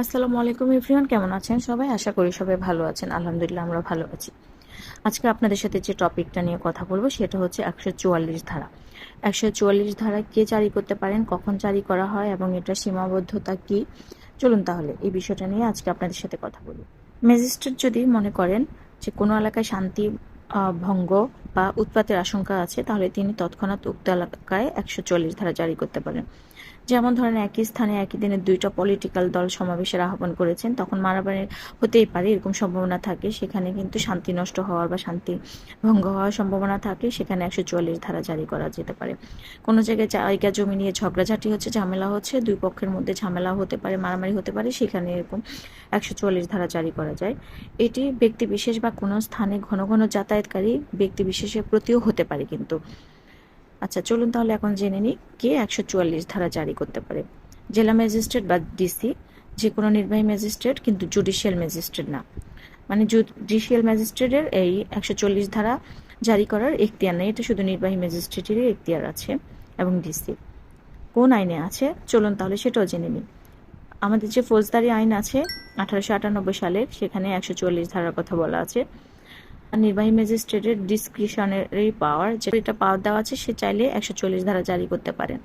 আসসালামু আলাইকুম এভরিওয়ান, কেমন আছেন সবাই? আশা করি সবাই ভালো আছেন। আলহামদুলিল্লাহ, আমরা ভালো আছি। আজকে আপনাদের সাথে যে টপিকটা নিয়ে কথা বলব, সেটা হচ্ছে একশো চুয়াল্লিশ ধারা। একশো চুয়াল্লিশ ধারা কে জারি করতে পারেন, কখন জারি করা হয় এবং এটা সীমাবদ্ধতা কি? চলুন তাহলে এই বিষয়টা নিয়ে আজকে আপনাদের সাথে কথা বলি। ম্যাজিস্ট্রেট যদি মনে করেন যে কোনো এলাকায় শান্তি ভঙ্গ বা উৎপাতের আশঙ্কা আছে, তাহলে তিনি তৎক্ষণাৎ উক্ত এলাকায় একশো চল্লিশ ধারা জারি করতে পারেন। যেমন ধরেন, একই স্থানে একই দিনে দুইটা পলিটিক্যাল দল সমাবেশের আহ্বান করেছেন, তখন মারামারি হতেই পারে, এরকম সম্ভাবনা থাকে। সেখানে কিন্তু শান্তি নষ্ট হওয়ার বা শান্তি ভঙ্গ হওয়ার সম্ভাবনা থাকে সেখানে একশো চুয়াল্লিশ ধারা জারি করা যেতে পারে। কোনো জায়গায় জায়গা জমি নিয়ে ঝগড়াঝাটি হচ্ছে, ঝামেলা হচ্ছে, দুই পক্ষের মধ্যে ঝামেলা হতে পারে, মারামারি হতে পারে, সেখানে এরকম একশো চুয়াল্লিশ ধারা জারি করা যায়। এটি ব্যক্তি বিশেষ বা কোনো স্থানে ঘন ঘন যাতায়াতকারী ব্যক্তি বিশেষের প্রতিও হতে পারে কিন্তু। আচ্ছা চলুন তাহলে এখন জেনে নিই কে একশো চুয়াল্লিশ ধারা জারি করতে পারে। জেলা ম্যাজিস্ট্রেট বা ডিসি যে কোনো নির্বাহী ম্যাজিস্ট্রেট কিন্তু জুডিশিয়াল ম্যাজিস্ট্রেট না। মানে জুডিশিয়াল ম্যাজিস্ট্রেটের এই একশো চল্লিশ ধারা জারি করার এখতিয়ার নেই। এটা শুধু নির্বাহী ম্যাজিস্ট্রেটেরই এখতিয়ার আছে এবং ডিসি। কোন আইনে আছে? চলুন তাহলে সেটাও জেনে নিই। আমাদের যে ফৌজদারি আইন আছে, আঠারোশো আটানব্বই সালের, সেখানে একশো চুয়াল্লিশ ধারার কথা বলা আছে। নির্বাহী ম্যাজিস্ট্রেটের ডিসক্রিশনারি পাওয়ার যেটা পাওয়ার দেওয়া আছে, সে চাইলে একশো চল্লিশ ধারা জারি করতে পারেন।